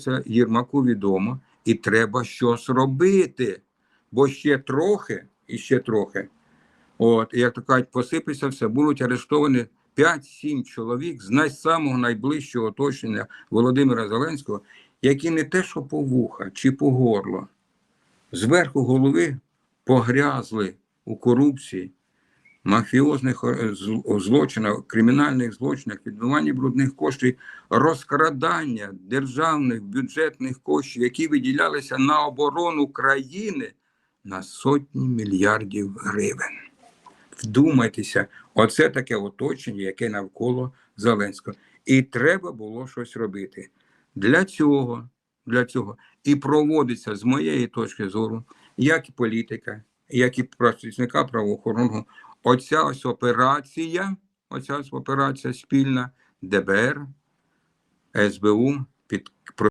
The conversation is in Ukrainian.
становиться Єрмаку відомо, і треба щось робити. Бо ще трохи, і ще трохи. От, як то кажуть, посипеться все, будуть арештовані 5-7 чоловік з най- самого найближчого оточення Володимира Зеленського, які не те, що по вуха чи по горло, зверху голови погрязли у корупції, мафіозних е, злочинах, кримінальних злочинах, відмиванні брудних коштів, розкрадання державних бюджетних коштів, які виділялися на оборону країни на сотні мільярдів гривень. Вдумайтеся, оце таке оточення, яке навколо Зеленського. І треба було щось робити. Для цього, для цього і проводиться з моєї точки зору, як і політика, як і працівника правоохоронного, оця ось операція, оця ось операція спільна ДБР, СБУ під